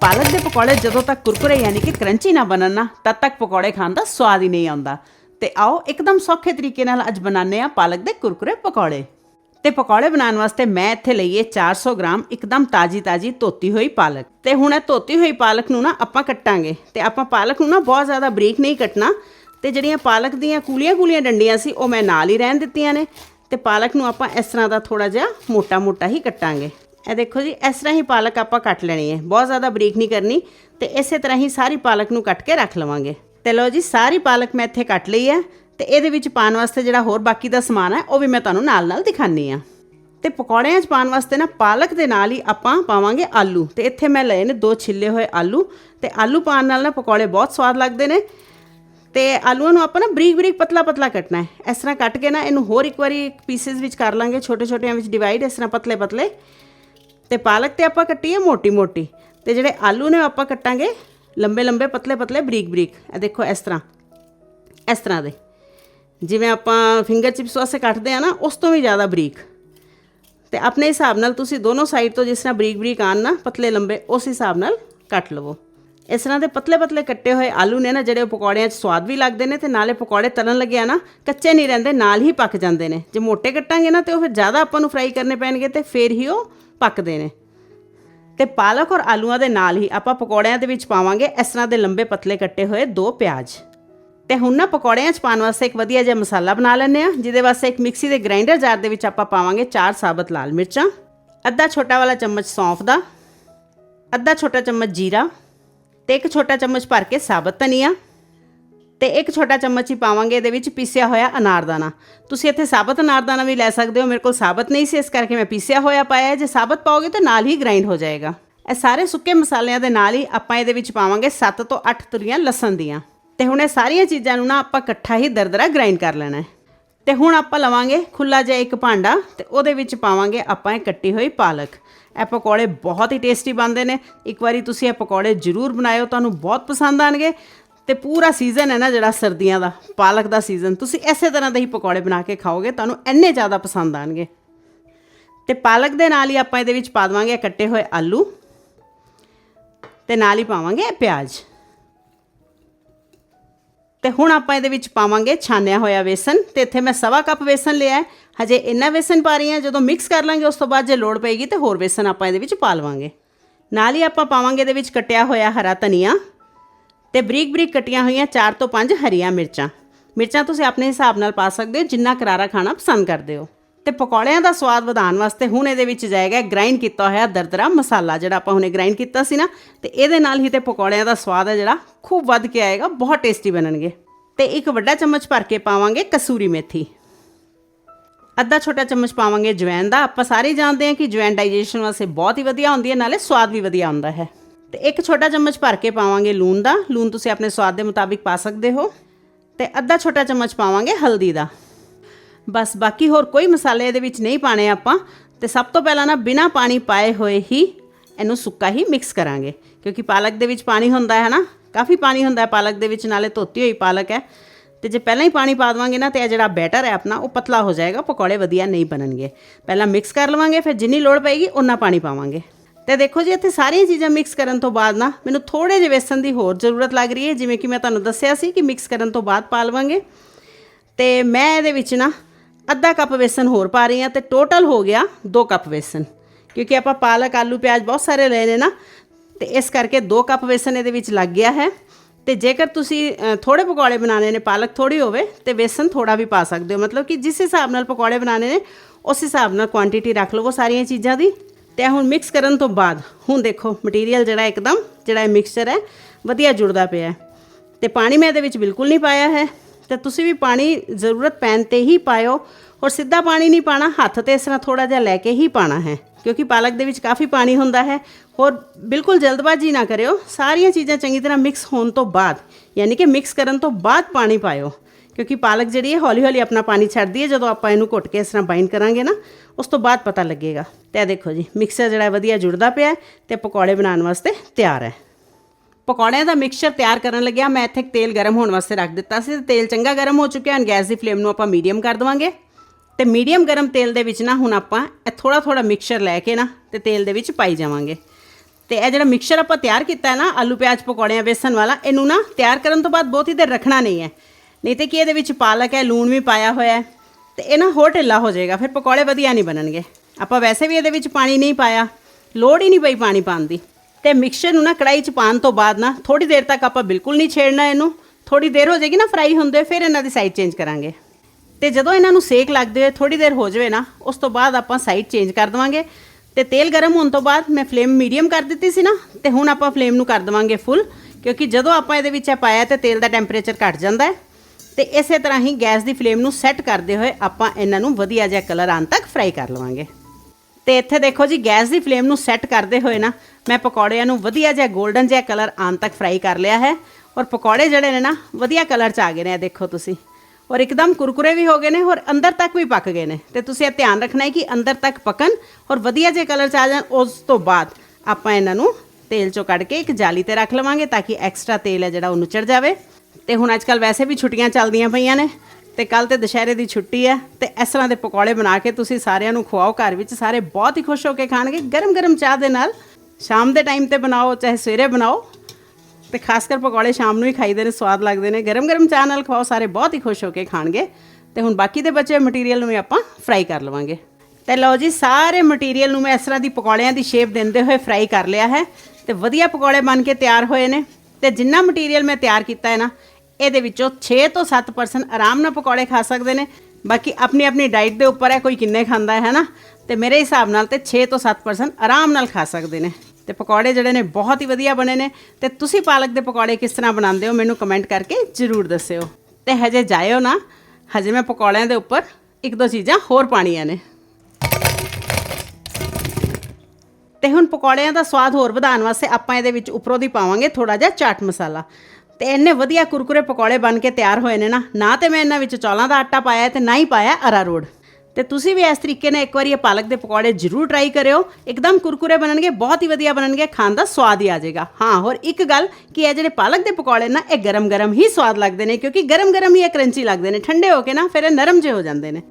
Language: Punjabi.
ਪਾਲਕ ਦੇ ਪਕੌੜੇ ਜਦੋਂ ਤੱਕ ਕੁਰਕੁਰੇ ਯਾਨੀ ਕਿ ਕਰੰਚੀ ਨਾ ਬਣਨ ਨਾ, ਤਦ ਤੱਕ ਪਕੌੜੇ ਖਾਣ ਦਾ ਸਵਾਦ ਹੀ ਨਹੀਂ ਆਉਂਦਾ। ਤੇ ਆਓ ਇੱਕਦਮ ਸੌਖੇ ਤਰੀਕੇ ਨਾਲ ਅੱਜ ਬਣਾਉਂਦੇ ਆ ਪਾਲਕ ਦੇ ਕੁਰਕੁਰੇ ਪਕੌੜੇ। ਤੇ ਪਕੌੜੇ ਬਣਾਉਣ ਵਾਸਤੇ ਮੈਂ ਇੱਥੇ ਲਈਏ 400 ਗ੍ਰਾਮ ਇੱਕਦਮ ਤਾਜੀ ਤਾਜੀ ਧੋਤੀ ਹੋਈ ਪਾਲਕ। ਤੇ ਹੁਣ ਇਹ ਧੋਤੀ ਹੋਈ ਪਾਲਕ ਨੂੰ ਨਾ ਆਪਾਂ ਕੱਟਾਂਗੇ। ਤੇ ਆਪਾਂ ਪਾਲਕ ਨੂੰ ਨਾ ਬਹੁਤ ਜ਼ਿਆਦਾ ਬਰੀਕ ਨਹੀਂ ਕੱਟਣਾ। ਤੇ ਜਿਹੜੀਆਂ ਪਾਲਕ ਦੀਆਂ ਕੂਲੀਆਂ ਕੂਲੀਆਂ ਡੰਡੀਆਂ ਸੀ, ਉਹ ਮੈਂ ਨਾਲ ਹੀ ਰਹਿਣ ਦਿੱਤੀਆਂ ਨੇ। ਤੇ ਪਾਲਕ ਨੂੰ ਆਪਾਂ ਇਸ ਤਰ੍ਹਾਂ ਦਾ ਥੋੜਾ ਜਿਹਾ ਮੋਟਾ ਮੋਟਾ ਹੀ ਕੱਟਾਂਗੇ। ਇਹ ਦੇਖੋ ਜੀ, ਇਸ ਤਰ੍ਹਾਂ ਹੀ ਪਾਲਕ ਆਪਾਂ ਕੱਟ ਲੈਣੀ ਹੈ। ਬਹੁਤ ਜ਼ਿਆਦਾ ਬਰੀਕ ਨਹੀਂ ਕਰਨੀ ਤੇ ਇਸੇ ਤਰ੍ਹਾਂ ਹੀ ਸਾਰੀ ਪਾਲਕ ਨੂੰ ਕੱਟ ਕੇ ਰੱਖ ਲਵਾਂਗੇ। ਤੇ ਲਓ ਜੀ, ਸਾਰੀ ਪਾਲਕ ਮੈਂ ਇੱਥੇ ਕੱਟ ਲਈ ਹੈ ਤੇ ਇਹਦੇ ਵਿੱਚ ਪਾਉਣ ਵਾਸਤੇ ਜਿਹੜਾ ਹੋਰ ਬਾਕੀ ਦਾ ਸਮਾਨ ਹੈ, ਉਹ ਵੀ ਮੈਂ ਤੁਹਾਨੂੰ ਨਾਲ-ਨਾਲ ਦਿਖਾਨੀ ਆ ਤੇ ਪਕੌੜਿਆਂ 'ਚ ਪਾਉਣ ਵਾਸਤੇ ਨਾ ਪਾਲਕ ਦੇ ਨਾਲ ਹੀ ਆਪਾਂ ਪਾਵਾਂਗੇ ਆਲੂ। ਤੇ ਇੱਥੇ ਮੈਂ ਲਏ ਨੇ ਦੋ ਛਿੱਲੇ ਹੋਏ ਆਲੂ। ਤੇ ਆਲੂ ਪਾਉਣ ਨਾਲ ਨਾ ਪਕੌੜੇ ਬਹੁਤ ਸਵਾਦ ਲੱਗਦੇ ਨੇ। ਤੇ ਆਲੂਆਂ ਨੂੰ ਆਪਾਂ ਨਾ ਬਰੀਕ ਬਰੀਕ ਪਤਲਾ ਪਤਲਾ ਕੱਟਣਾ ਹੈ। ਇਸ ਤਰ੍ਹਾਂ ਕੱਟ ਕੇ ਨਾ ਇਹਨੂੰ ਹੋਰ ਇੱਕ ਵਾਰੀ ਪੀਸਸ ਵਿੱਚ ਕਰ ਲਾਂਗੇ। ਛੋਟੇ ਛੋਟਿਆਂ ਵਿੱਚ ਡਿਵਾਈਡ ਇਸ ਤਰ੍ਹਾਂ ਪਤਲੇ ਪਤਲੇ ਤੇ ਪਾਲਕ ਤੇ ਆਪਾਂ ਕੱਟੀ ਹੈ ਮੋਟੀ ਮੋਟੀ ਤੇ ਜਿਹੜੇ ਆਲੂ ਨੇ ਉਹ ਆਪਾਂ ਕੱਟਾਂਗੇ ਲੰਬੇ ਲੰਬੇ ਪਤਲੇ ਪਤਲੇ ਬਰੀਕ ਬਰੀਕ। ਇਹ ਦੇਖੋ ਇਸ ਤਰ੍ਹਾਂ ਇਸ ਤਰ੍ਹਾਂ ਦੇ। ਜਿਵੇਂ ਆਪਾਂ ਫਿੰਗਰ ਚਿਪਸ ਵਾਸਤੇ ਕੱਟਦੇ ਆ ਨਾ, ਉਸ ਤੋਂ ਵੀ ਜ਼ਿਆਦਾ ਬਰੀਕ। ਤੇ ਆਪਣੇ ਹਿਸਾਬ ਨਾਲ ਤੁਸੀਂ ਦੋਨੋਂ ਸਾਈਡ ਤੋਂ ਜਿਸ ਤਰ੍ਹਾਂ ਬਰੀਕ ਬਰੀਕ ਆਣ ਨਾ, ਪਤਲੇ ਲੰਬੇ, ਉਸ ਹਿਸਾਬ ਨਾਲ ਕੱਟ ਲਵੋ। ਇਸ ਤਰ੍ਹਾਂ ਦੇ ਪਤਲੇ ਪਤਲੇ ਕੱਟੇ ਹੋਏ ਆਲੂ ਨੇ ਨਾ, ਜਿਹੜੇ ਉਹ ਪਕੌੜਿਆਂ 'ਚ ਸਵਾਦ ਵੀ ਲੱਗਦੇ ਨੇ ਤੇ ਨਾਲੇ ਪਕੌੜੇ ਤਲਣ ਲੱਗਿਆ ਨਾ, ਕੱਚੇ ਨਹੀਂ ਰਹਿੰਦੇ, ਨਾਲ ਹੀ ਪੱਕ ਜਾਂਦੇ ਨੇ। ਜੇ ਮੋਟੇ ਕੱਟਾਂਗੇ ਨਾ ਤੇ ਉਹ ਫਿਰ ਜ਼ਿਆਦਾ ਆਪਾਂ ਨੂੰ ਫਰਾਈ ਕਰਨੇ ਪੈਣਗੇ ਤੇ ਫਿਰ ਹੀ ਉਹ ਪੱਕਦੇ ਨੇ। ਤੇ ਪਾਲਕ ਔਰ ਆਲੂਆਂ ਦੇ ਨਾਲ ਹੀ ਆਪਾਂ ਪਕੌੜਿਆਂ ਦੇ ਵਿੱਚ ਪਾਵਾਂਗੇ ਇਸ ਤਰ੍ਹਾਂ ਦੇ ਲੰਬੇ ਪਤਲੇ ਕੱਟੇ ਹੋਏ ਦੋ ਪਿਆਜ਼। ਤੇ ਹੁਣ ਨਾ ਪਕੌੜਿਆਂ 'ਚ ਪਾਉਣ ਵਾਸਤੇ ਇੱਕ ਵਧੀਆ ਜਿਹਾ ਮਸਾਲਾ ਬਣਾ ਲੈਂਦੇ ਆ ਜਿਹਦੇ ਵਾਸਤੇ ਇੱਕ ਮਿਕਸੀ ਦੇ ਗ੍ਰਾਈਂਡਰ ਜਾਰ ਦੇ ਵਿੱਚ ਆਪਾਂ ਪਾਵਾਂਗੇ ਚਾਰ ਸਾਬਤ ਲਾਲ ਮਿਰਚਾਂ, ਅੱਧਾ ਛੋਟਾ ਵਾਲਾ ਚਮਚ ਸੌਂਫ ਦਾ, ਅੱਧਾ ਛੋਟਾ ਚਮਚ ਜੀਰਾ ਤੇ ਇੱਕ ਛੋਟਾ ਚਮਚ ਭਰ ਕੇ ਸਾਬਤ ਧਨੀਆ। ਤੇ ਇੱਕ ਛੋਟਾ ਚਮਚ ਹੀ ਪਾਵਾਂਗੇ, ਇਹਦੇ ਵਿੱਚ ਪੀਸਿਆ ਹੋਇਆ ਅਨਾਰਦਾਨਾ ਤੁਸੀਂ ਇੱਥੇ ਸਾਬਤ ਅਨਾਰਦਾਨਾ ਵੀ ਲੈ ਸਕਦੇ ਹੋ, ਮੇਰੇ ਕੋਲ ਸਾਬਤ ਨਹੀਂ ਸੀ, ਇਸ ਕਰਕੇ ਮੈਂ ਪੀਸਿਆ ਹੋਇਆ ਪਾਇਆ ਜੇ ਸਾਬਤ ਪਾਓਗੇ ਤਾਂ ਨਾਲ ਹੀ ਗ੍ਰਾਈਂਡ ਹੋ ਜਾਏਗਾ। ਇਹ ਸਾਰੇ ਸੁੱਕੇ ਮਸਾਲਿਆਂ ਦੇ ਨਾਲ ਹੀ ਆਪਾਂ ਇਹਦੇ ਵਿੱਚ ਪਾਵਾਂਗੇ 7 ਤੋਂ 8 ਤੁਰੀਆਂ ਲਸਣ ਦੀਆਂ। ਤੇ ਹੁਣ ਇਹ ਸਾਰੀਆਂ ਚੀਜ਼ਾਂ ਨੂੰ ਨਾ ਆਪਾਂ ਇਕੱਠਾ ਹੀ ਦਰਦਰਾ ਗ੍ਰਾਈਂਡ ਕਰ ਲੈਣਾ ਹੈ। ਤੇ ਹੁਣ ਆਪਾਂ ਲਵਾਂਗੇ ਖੁੱਲਾ ਜਿਹਾ ਇੱਕ ਭਾਂਡਾ, ਤੇ ਉਹਦੇ ਵਿੱਚ ਪਾਵਾਂਗੇ ਆਪਾਂ ਇਹ ਕੱਟੀ ਹੋਈ ਪਾਲਕ। ਇਹ ਪਕੌੜੇ ਬਹੁਤ ਹੀ ਟੇਸਟੀ ਬਣਦੇ ਨੇ। ਇੱਕ ਵਾਰੀ ਤੁਸੀਂ ਇਹ ਪਕੌੜੇ ਜ਼ਰੂਰ ਬਣਾਇਓ, ਤੁਹਾਨੂੰ ਬਹੁਤ ਪਸੰਦ ਆਣਗੇ। ਤੇ ਪੂਰਾ ਸੀਜ਼ਨ ਹੈ ਨਾ ਜਿਹੜਾ ਸਰਦੀਆਂ ਦਾ, ਪਾਲਕ ਦਾ ਸੀਜ਼ਨ ਤੁਸੀਂ ਐਸੇ ਤਰ੍ਹਾਂ ਦੇ ਹੀ ਪਕੌੜੇ ਬਣਾ ਕੇ ਖਾਓਗੇ, ਤੁਹਾਨੂੰ ਇੰਨੇ ਜ਼ਿਆਦਾ ਪਸੰਦ ਆਣਗੇ। ਤੇ ਪਾਲਕ ਦੇ ਨਾਲ ਹੀ ਆਪਾਂ ਇਹਦੇ ਵਿੱਚ ਪਾ ਦੇਵਾਂਗੇ ਕੱਟੇ ਹੋਏ ਆਲੂ, ਤੇ ਨਾਲ ਹੀ ਪਾਵਾਂਗੇ ਪਿਆਜ਼। ਤੇ ਹੁਣ ਆਪਾਂ ਇਹਦੇ ਵਿੱਚ ਪਾਵਾਂਗੇ ਛਾਨਿਆ ਹੋਇਆ ਵੇਸਨ ਤੇ ਇੱਥੇ ਮੈਂ ਸਵਾ ਕੱਪ ਵੇਸਨ ਲਿਆ ਹਜੇ ਇੰਨਾ ਵੇਸਨ ਪਾ ਰਹੀ ਹਾਂ, ਜਦੋਂ ਮਿਕਸ ਕਰ ਲਾਂਗੇ, ਉਸ ਤੋਂ ਬਾਅਦ ਜੇ ਲੋੜ ਪਏਗੀ ਤੇ ਹੋਰ ਵੇਸਨ ਆਪਾਂ ਇਹਦੇ ਵਿੱਚ ਪਾ ਲਵਾਂਗੇ। ਨਾਲ ਹੀ ਆਪਾਂ ਪਾਵਾਂਗੇ ਇਹਦੇ ਵਿੱਚ ਕੱਟਿਆ ਹੋਇਆ ਹਰਾ ਧਨੀਆ। ਤੇ ਬਰੀਕ ਬਰੀਕ ਕਟੀਆਂ ਹੋਈਆਂ 4 ਤੋਂ 5 ਹਰੀਆਂ ਮਿਰਚਾਂ। ਮਿਰਚਾਂ ਤੁਸੀਂ ਆਪਣੇ ਹਿਸਾਬ ਨਾਲ ਪਾ ਸਕਦੇ ਹੋ, ਜਿੰਨਾ ਕਰਾਰਾ ਖਾਣਾ ਪਸੰਦ ਕਰਦੇ ਹੋ। ਤੇ ਪਕੌੜਿਆਂ ਦਾ ਸਵਾਦ ਵਧਾਉਣ ਵਾਸਤੇ ਹੁਣ ਇਹਦੇ ਵਿੱਚ ਜਾਏਗਾ ਗ੍ਰਾਈਂਡ ਕੀਤਾ ਹੋਇਆ ਦਰਦਰਾ ਮਸਾਲਾ, ਜਿਹੜਾ ਆਪਾਂ ਹੁਣੇ ਗ੍ਰਾਈਂਡ ਕੀਤਾ ਸੀ ਨਾ। ਤੇ ਇਹਦੇ ਨਾਲ ਹੀ ਤੇ ਪਕੌੜਿਆਂ ਦਾ ਸਵਾਦ ਹੈ ਜਿਹੜਾ, ਖੂਬ ਵੱਧ ਕੇ ਆਏਗਾ, ਬਹੁਤ ਟੇਸਟੀ ਬਣਨਗੇ। ਤੇ ਇੱਕ ਵੱਡਾ ਚਮਚ ਭਰ ਕੇ ਪਾਵਾਂਗੇ ਕਸੂਰੀ ਮੇਥੀ। ਅੱਧਾ ਛੋਟਾ ਚਮਚ ਪਾਵਾਂਗੇ ਜਵੈਨ ਦਾ। ਆਪਾਂ ਸਾਰੇ ਜਾਣਦੇ ਹਾਂ ਕਿ ਜਵੈਨ ਡਾਈਜੈਸ਼ਨ ਵਾਸਤੇ ਬਹੁਤ ਹੀ ਵਧੀਆ ਹੁੰਦੀ ਹੈ, ਨਾਲੇ ਸਵਾਦ ਵੀ ਵਧੀਆ ਹੁੰਦਾ ਹੈ। ਤੇ ਇੱਕ ਛੋਟਾ ਚਮਚ ਭਰ ਕੇ ਪਾਵਾਂਗੇ ਲੂਣ ਦਾ। ਲੂਣ ਤੁਸੀਂ ਆਪਣੇ ਸਵਾਦ ਦੇ ਮੁਤਾਬਿਕ ਪਾ ਸਕਦੇ ਹੋ। ਤੇ ਅੱਧਾ ਛੋਟਾ ਚਮਚ ਪਾਵਾਂਗੇ ਹਲਦੀ ਦਾ। ਬਸ ਬਾਕੀ ਹੋਰ ਕੋਈ ਮਸਾਲੇ ਇਹਦੇ ਵਿੱਚ ਨਹੀਂ ਪਾਣੇ ਆਪਾਂ। ਤੇ ਸਭ ਤੋਂ ਪਹਿਲਾਂ ਨਾ ਬਿਨਾ ਪਾਣੀ ਪਾਏ ਹੋਏ ਹੀ ਇਹਨੂੰ ਸੁੱਕਾ ਹੀ ਮਿਕਸ ਕਰਾਂਗੇ। ਕਿਉਂਕਿ ਪਾਲਕ ਦੇ ਵਿੱਚ ਪਾਣੀ ਹੁੰਦਾ ਹੈ ਨਾ। ਕਾਫੀ ਪਾਣੀ ਹੁੰਦਾ ਹੈ ਪਾਲਕ ਦੇ ਵਿੱਚ, ਨਾਲੇ ਧੋਤੀ ਹੋਈ ਪਾਲਕ ਹੈ। ਤੇ ਜੇ ਪਹਿਲਾਂ ਹੀ ਪਾਣੀ ਪਾ ਦੇਵਾਂਗੇ ਨਾ, ਤੇ ਇਹ ਜਿਹੜਾ ਬੈਟਰ ਹੈ ਆਪਣਾ, ਉਹ ਪਤਲਾ ਹੋ ਜਾਏਗਾ, ਪਕੌੜੇ ਵਧੀਆ ਨਹੀਂ ਬਣਨਗੇ। ਪਹਿਲਾਂ ਮਿਕਸ ਕਰ ਲਵਾਂਗੇ, ਫਿਰ ਜਿੰਨੀ ਲੋੜ ਪਏਗੀ ਉਨਾ ਪਾਣੀ ਪਾਵਾਂਗੇ। ਤੇ ਦੇਖੋ ਜੀ ਇੱਥੇ ਸਾਰੀਆਂ ਚੀਜ਼ਾਂ ਮਿਕਸ ਕਰਨ ਤੋਂ ਬਾਅਦ ਨਾ ਮੈਨੂੰ ਥੋੜੇ ਜਿਹੇ ਵੇਸਣ ਦੀ ਹੋਰ ਜ਼ਰੂਰਤ ਲੱਗ ਰਹੀ ਹੈ ਜਿਵੇਂ ਕਿ ਮੈਂ ਤੁਹਾਨੂੰ ਦੱਸਿਆ ਸੀ ਕਿ ਮਿਕਸ ਕਰਨ ਤੋਂ ਬਾਅਦ ਪਾ ਲਵਾਂਗੇ। ਤੇ ਮੈਂ ਇਹਦੇ ਵਿੱਚ ਨਾ ਅੱਧਾ ਕੱਪ ਵੇਸਣ ਹੋਰ ਪਾ ਰਹੀ ਹਾਂ ਤੇ ਟੋਟਲ ਹੋ ਗਿਆ 2 ਕੱਪ ਵੇਸਨ ਕਿਉਂਕਿ ਆਪਾਂ ਪਾਲਕ ਆਲੂ ਪਿਆਜ਼ ਬਹੁਤ ਸਾਰੇ ਲਏ ਨੇ ਨਾ। ਤੇ ਇਸ ਕਰਕੇ 2 ਕੱਪ ਵੇਸਨ ਇਹਦੇ ਵਿੱਚ ਲੱਗ ਗਿਆ ਹੈ। ਤੇ ਜੇਕਰ ਤੁਸੀਂ ਅ, ਥੋੜੇ ਪਕੌੜੇ ਬਣਾਉਣੇ ਨੇ ਪਾਲਕ ਥੋੜੀ ਹੋਵੇ ਤੇ ਵੇਸਣ ਥੋੜਾ ਵੀ ਪਾ ਸਕਦੇ ਹੋ। ਮਤਲਬ ਕਿ ਜਿਸ ਹਿਸਾਬ ਨਾਲ ਪਕੌੜੇ ਬਣਾਉਣੇ ਨੇ ਉਸ ਹਿਸਾਬ ਨਾਲ ਕੁਆਂਟੀਟੀ ਰੱਖ ਲਵੋ ਸਾਰੀਆਂ ਚੀਜ਼ਾਂ ਦੀ। ਤੇ ਹੁਣ ਮਿਕਸ ਕਰਨ ਤੋਂ ਬਾਅਦ, ਹੁਣ ਦੇਖੋ ਮਟੀਰੀਅਲ ਜਿਹੜਾ ਇੱਕਦਮ, ਜਿਹੜਾ ਇਹ ਮਿਕਸਚਰ ਹੈ, ਵਧੀਆ ਜੁੜਦਾ ਪਿਆ ਹੈ। ਤੇ ਪਾਣੀ ਮੈਂ ਇਹਦੇ ਵਿੱਚ ਬਿਲਕੁਲ ਨਹੀਂ ਪਾਇਆ ਹੈ। ਤੇ ਤੁਸੀਂ ਵੀ ਪਾਣੀ ਜ਼ਰੂਰਤ ਪੈਣ ਤੇ ਹੀ ਪਾਇਓ ਔਰ ਸਿੱਧਾ ਪਾਣੀ ਨਹੀਂ ਪਾਣਾ, ਹੱਥ ਤੇ ਇਸ ਤਰ੍ਹਾਂ ਥੋੜਾ ਜਿਹਾ ਲੈ ਕੇ ਹੀ ਪਾਣਾ ਹੈ, ਕਿਉਂਕਿ ਪਾਲਕ ਦੇ ਵਿੱਚ ਕਾਫੀ ਪਾਣੀ ਹੁੰਦਾ ਹੈ। ਹੋਰ ਬਿਲਕੁਲ ਜਲਦਬਾਜ਼ੀ ਨਾ ਕਰਿਓ। ਸਾਰੀਆਂ ਚੀਜ਼ਾਂ ਚੰਗੀ ਤਰ੍ਹਾਂ ਮਿਕਸ ਹੋਣ ਤੋਂ ਬਾਅਦ, ਯਾਨੀ ਕਿ ਮਿਕਸ ਕਰਨ ਤੋਂ ਬਾਅਦ ਪਾਣੀ ਪਾਇਓ। ਕਿਉਂਕਿ ਪਾਲਕ ਜਿਹੜੀ ਹੈ ਹੌਲੀ ਹੌਲੀ ਆਪਣਾ ਪਾਣੀ ਛੱਡਦੀ ਹੈ, ਜਦੋਂ ਆਪਾਂ ਇਹਨੂੰ ਘੁੱਟ ਕੇ ਇਸ ਤਰ੍ਹਾਂ ਬਾਈਂਡ ਕਰਾਂਗੇ ਨਾ, ਉਸ ਤੋਂ ਬਾਅਦ ਪਤਾ ਲੱਗੇਗਾ। ਤੇ ਇਹ ਦੇਖੋ ਜੀ ਮਿਕਸਰ ਜਿਹੜਾ ਵਧੀਆ ਜੁੜਦਾ ਪਿਆ ਹੈ ਤੇ ਪਕੌੜੇ ਬਣਾਉਣ ਵਾਸਤੇ ਤਿਆਰ ਹੈ। ਪਕੌੜਿਆਂ ਦਾ ਮਿਕਸਚਰ ਤਿਆਰ ਕਰਨ ਲੱਗਿਆ, ਮੈਂ ਇੱਥੇ ਇੱਕ ਤੇਲ ਗਰਮ ਹੋਣ ਵਾਸਤੇ ਰੱਖ ਦਿੱਤਾ ਸੀ ਤੇ ਤੇਲ ਚੰਗਾ ਗਰਮ ਹੋ ਚੁੱਕਿਆ ਹੁਣ ਗੈਸ ਦੀ ਫਲੇਮ ਨੂੰ ਆਪਾਂ ਮੀਡੀਅਮ ਕਰ ਦਵਾਂਗੇ। ਤੇ ਮੀਡੀਅਮ ਗਰਮ ਤੇਲ ਦੇ ਵਿੱਚ ਨਾ, ਹੁਣ ਆਪਾਂ ਇਹ ਥੋੜਾ ਥੋੜਾ ਮਿਕਸਚਰ ਲੈ ਕੇ ਨਾ, ਤੇ ਤੇਲ ਦੇ ਵਿੱਚ ਪਾਈ ਜਾਵਾਂਗੇ। ਤੇ ਇਹ ਜਿਹੜਾ ਮਿਕਸਚਰ ਆਪਾਂ ਤਿਆਰ ਕੀਤਾ ਹੈ ਨਾ, ਆਲੂ, ਪਿਆਜ਼, ਪਕੌੜਿਆਂ, ਬੇਸਨ ਵਾਲਾ, ਇਹਨੂੰ ਨਾ ਤਿਆਰ ਕਰਨ ਤੋਂ ਬਾਅਦ ਬਹੁਤੀ ਦੇਰ ਰੱਖਣਾ ਨਹੀਂ ਹੈ। ਨਹੀਂ ਤੇ ਕਿ ਇਹਦੇ ਵਿੱਚ ਪਾਲਕ ਹੈ, ਲੂਣ ਵੀ ਪਾਇਆ ਹੋਇਆ ਹੈ। ਤੇ ਇਹ ਨਾ ਹੋਰ ਢਿੱਲਾ ਹੋ ਜਾਏਗਾ, ਫਿਰ ਪਕੌੜੇ ਵਧੀਆ ਨਹੀਂ ਬਣਨਗੇ। ਆਪਾਂ ਵੈਸੇ ਵੀ ਇਹਦੇ ਵਿੱਚ ਪਾਣੀ ਨਹੀਂ ਪਾਇਆ, ਲੋੜ ਹੀ ਨਹੀਂ ਪਈ ਪਾਣੀ ਪਾਉਣ ਦੀ। ਤੇ ਮਿਕਸਚਰ ਨੂੰ ਨਾ ਕੜਾਈ 'ਚ ਪਾਉਣ ਤੋਂ ਬਾਅਦ ਨਾ ਥੋੜੀ ਦੇਰ ਤੱਕ ਆਪਾਂ ਬਿਲਕੁਲ ਨਹੀਂ ਛੇੜਨਾ ਇਹਨੂੰ। ਥੋੜੀ ਦੇਰ ਹੋ ਜਾਏਗੀ ਨਾ ਫਰਾਈ ਹੁੰਦੇ, ਫਿਰ ਇਹਨਾਂ ਦੀ ਸਾਈਡ ਚੇਂਜ ਕਰਾਂਗੇ। ਤੇ ਜਦੋਂ ਇਹਨਾਂ ਨੂੰ ਸੇਕ ਲੱਗਦੇ ਹੋਏ ਥੋੜੀ ਦੇਰ ਹੋ ਜਾਵੇ ਨਾ, ਉਸ ਤੋਂ ਬਾਅਦ ਆਪਾਂ ਸਾਈਡ ਚੇਂਜ ਕਰ ਦਵਾਂਗੇ। ਤੇ ਤੇਲ ਗਰਮ ਹੋਣ ਤੋਂ ਬਾਅਦ ਮੈਂ ਫਲੇਮ ਮੀਡੀਅਮ ਕਰ ਦਿੱਤੀ ਸੀ ਨਾ, ਤੇ ਹੁਣ ਆਪਾਂ ਫਲੇਮ ਨੂੰ ਕਰ ਦਵਾਂਗੇ ਫੁੱਲ ਕਿਉਂਕਿ ਜਦੋਂ ਆਪਾਂ ਇਹਦੇ ਵਿੱਚ ਪਾਇਆ ਤੇ ਤੇਲ ਦਾ ਟੈਂਪਰੇਚਰ ਘਟ ਜਾਂਦਾ ਹੈ। ਤੇ ਇਸੇ ਤਰ੍ਹਾਂ ਹੀ ਗੈਸ ਦੀ ਫਲੇਮ ਨੂੰ ਸੈੱਟ ਕਰਦੇ ਹੋਏ ਆਪਾਂ ਇਹਨਾਂ ਨੂੰ ਵਧੀਆ ਜਿਹਾ ਕਲਰ ਆਉਣ ਤੱਕ ਫਰਾਈ ਕਰ ਲਵਾਂਗੇ। ਤੇ ਇੱਥੇ ਦੇਖੋ ਜੀ, ਗੈਸ ਦੀ ਫਲੇਮ ਨੂੰ ਸੈੱਟ ਕਰਦੇ ਹੋਏ ਨਾ ਮੈਂ ਪਕੌੜਿਆਂ ਨੂੰ ਵਧੀਆ ਜਿਹਾ 골ਡਨ ਜਿਹਾ ਕਲਰ ਆਉਣ ਤੱਕ ਫਰਾਈ ਕਰ ਲਿਆ ਹੈ। ਔਰ ਪਕੌੜੇ ਜਿਹੜੇ ਨੇ ਨਾ, ਵਧੀਆ ਕਲਰ 'ਚ ਆ ਗਏ ਨੇ, ਇਹ ਦੇਖੋ ਤੁਸੀਂ। ਔਰ ਇੱਕਦਮ ਕੁਰਕੁਰੇ ਵੀ ਹੋ ਗਏ ਨੇ ਔਰ ਅੰਦਰ ਤੱਕ ਵੀ ਪੱਕ ਗਏ ਨੇ। ਤੇ ਤੁਸੀਂ ਇਹ ਧਿਆਨ ਰੱਖਣਾ ਹੈ ਕਿ ਅੰਦਰ ਤੱਕ ਪਕਣ ਔਰ ਵਧੀਆ ਜਿਹੇ ਕਲਰ 'ਚ ਆ ਜਾਣ, ਉਸ ਤੋਂ ਬਾਅਦ ਆਪਾਂ ਇਹਨਾਂ ਨੂੰ ਤੇਲ 'ਚੋਂ ਕੱਢ ਕੇ ਇੱਕ ਜਾਲੀ ਤੇ ਰੱਖ ਲਵਾਂਗੇ ਤਾਂ ਕਿ ਐਕਸਟਰਾ ਤੇਲ ਹੈ ਜਿਹੜਾ ਉਹ ਨੁਚੜ ਜਾਵੇ। ਤੇ ਹੁਣ ਅੱਜ ਕੱਲ ਵੈਸੇ ਵੀ ਛੁੱਟੀਆਂ ਚੱਲਦੀਆਂ ਪਈਆਂ ਨੇ ਤੇ ਕੱਲ ਤੇ ਦੁਸ਼ਹਿਰੇ ਦੀ ਛੁੱਟੀ ਹੈ ਤੇ ਇਸ ਤਰ੍ਹਾਂ ਦੇ ਪਕੌੜੇ ਬਣਾ ਕੇ ਤੁਸੀਂ ਸਾਰਿਆਂ ਨੂੰ ਖਵਾਓ ਘਰ ਵਿੱਚ ਸਾਰੇ ਬਹੁਤ ਹੀ ਖੁਸ਼ ਹੋ ਕੇ ਖਾਣਗੇ। ਗਰਮ-ਗਰਮ ਚਾਹ ਦੇ ਨਾਲ ਸ਼ਾਮ ਦੇ ਟਾਈਮ ਤੇ ਬਣਾਓ, ਚਾਹੇ ਸਵੇਰੇ ਬਣਾਓ ਤੇ ਖਾਸ ਕਰ ਪਕੌੜੇ ਸ਼ਾਮ ਨੂੰ ਹੀ ਖਾਈਦੇ ਨੇ, ਸਵਾਦ ਲੱਗਦੇ ਨੇ। ਗਰਮ-ਗਰਮ ਚਾਹ ਨਾਲ ਖਵਾਓ ਸਾਰੇ ਬਹੁਤ ਹੀ ਖੁਸ਼ ਹੋ ਕੇ ਖਾਣਗੇ ਤੇ ਹੁਣ ਬਾਕੀ ਦੇ ਬਚੇ ਮਟੀਰੀਅਲ ਨੂੰ ਵੀ ਆਪਾਂ ਫਰਾਈ ਕਰ ਲਵਾਂਗੇ। ਤੇ ਲਓ ਜੀ, ਸਾਰੇ ਮਟੀਰੀਅਲ ਨੂੰ ਮੈਂ ਇਸ ਤਰ੍ਹਾਂ ਦੀ ਪਕੌੜਿਆਂ ਦੀ ਸ਼ੇਪ ਦਿੰਦੇ ਹੋਏ ਫਰਾਈ ਕਰ ਲਿਆ ਹੈ ਤੇ ਵਧੀਆ ਪਕੌੜੇ ਬਣ ਕੇ ਤਿਆਰ ਹੋਏ ਨੇ ਤੇ ਜਿੰਨਾ ਮਟੀਰੀਅਲ ਮੈਂ ਤਿਆਰ ਕੀਤਾ ਹੈ ਨਾ ਇਹਦੇ ਵਿੱਚੋਂ 6 ਤੋਂ 7% ਆਰਾਮ ਨਾਲ ਪਕੌੜੇ ਖਾ ਸਕਦੇ ਨੇ। ਬਾਕੀ ਆਪਣੀ ਆਪਣੀ ਡਾਈਟ ਦੇ ਉੱਪਰ ਹੈ, ਕੋਈ ਕਿੰਨੇ ਖਾਂਦਾ ਹੈ, ਹੈਨਾ? ਤੇ ਮੇਰੇ ਹਿਸਾਬ ਨਾਲ ਤੇ 6 ਤੋਂ 7% ਆਰਾਮ ਨਾਲ ਖਾ ਸਕਦੇ ਨੇ। ਤੇ ਪਕੌੜੇ ਜਿਹੜੇ ਨੇ ਬਹੁਤ ਹੀ ਵਧੀਆ ਬਣੇ ਨੇ। ਤੇ ਤੁਸੀਂ ਪਾਲਕ ਦੇ ਪਕੌੜੇ ਕਿਸ ਤਰ੍ਹਾਂ ਬਣਾਉਂਦੇ ਹੋ, ਮੈਨੂੰ ਕਮੈਂਟ ਕਰਕੇ ਜ਼ਰੂਰ ਦੱਸਿਓ। ਤੇ ਹਜੇ ਜਾਇਓ ਨਾ, ਹਜੇ ਮੈਂ ਪਕੌੜਿਆਂ ਦੇ ਉੱਪਰ ਇੱਕ ਦੋ ਚੀਜ਼ਾਂ ਹੋਰ ਪਾਣੀਆਂ ਨੇ। ਤੇ ਹੁਣ ਪਕੌੜਿਆਂ ਦਾ ਸਵਾਦ ਹੋਰ ਵਧਾਉਣ ਵਾਸਤੇ ਆਪਾਂ ਇਹਦੇ ਵਿੱਚ ਉੱਪਰੋਂ ਦੀ ਪਾਵਾਂਗੇ ਥੋੜਾ ਜਿਹਾ ਚਾਟ ਮਸਾਲਾ। ਤੇ ਇੰਨੇ ਵਧੀਆ ਕੁਰਕੁਰੇ ਪਕੌੜੇ ਬਣ ਕੇ ਤਿਆਰ ਹੋਏ ਨੇ ਨਾ ਨਾ ਤੇ ਮੈਂ ਇਹਨਾਂ ਵਿੱਚ ਚੌਲਾਂ ਦਾ ਆਟਾ ਪਾਇਆ ਤੇ ਨਾ ਹੀ ਪਾਇਆ ਅਰਾਰੋੜ ਤੇ ਤੁਸੀਂ ਵੀ ਇਸ ਤਰੀਕੇ ਨਾਲ ਇੱਕ ਵਾਰੀ ਇਹ ਪਾਲਕ ਦੇ ਪਕੌੜੇ ਜ਼ਰੂਰ ਟਰਾਈ ਕਰਿਓ। ਇੱਕਦਮ ਕੁਰਕੁਰੇ ਬਣਨਗੇ, ਬਹੁਤ ਹੀ ਵਧੀਆ ਬਣਨਗੇ, ਖਾਣ ਦਾ ਸਵਾਦ ਹੀ ਆ ਜਾਏਗਾ। ਹਾਂ, ਹੋਰ ਇੱਕ ਗੱਲ ਕਿ ਇਹ ਜਿਹੜੇ ਪਾਲਕ ਦੇ ਪਕੌੜੇ ਨਾ, ਇਹ ਗਰਮ-ਗਰਮ ਹੀ ਸਵਾਦ ਲੱਗਦੇ ਨੇ, ਕਿਉਂਕਿ ਗਰਮ-ਗਰਮ ਹੀ ਇਹ ਕਰੰਚੀ ਲੱਗਦੇ ਨੇ। ਠੰਡੇ ਹੋ ਕੇ ਨਾ, ਫਿਰ ਇਹ ਨਰਮ ਜਿਹੇ ਹੋ ਜਾਂਦੇ ਨੇ।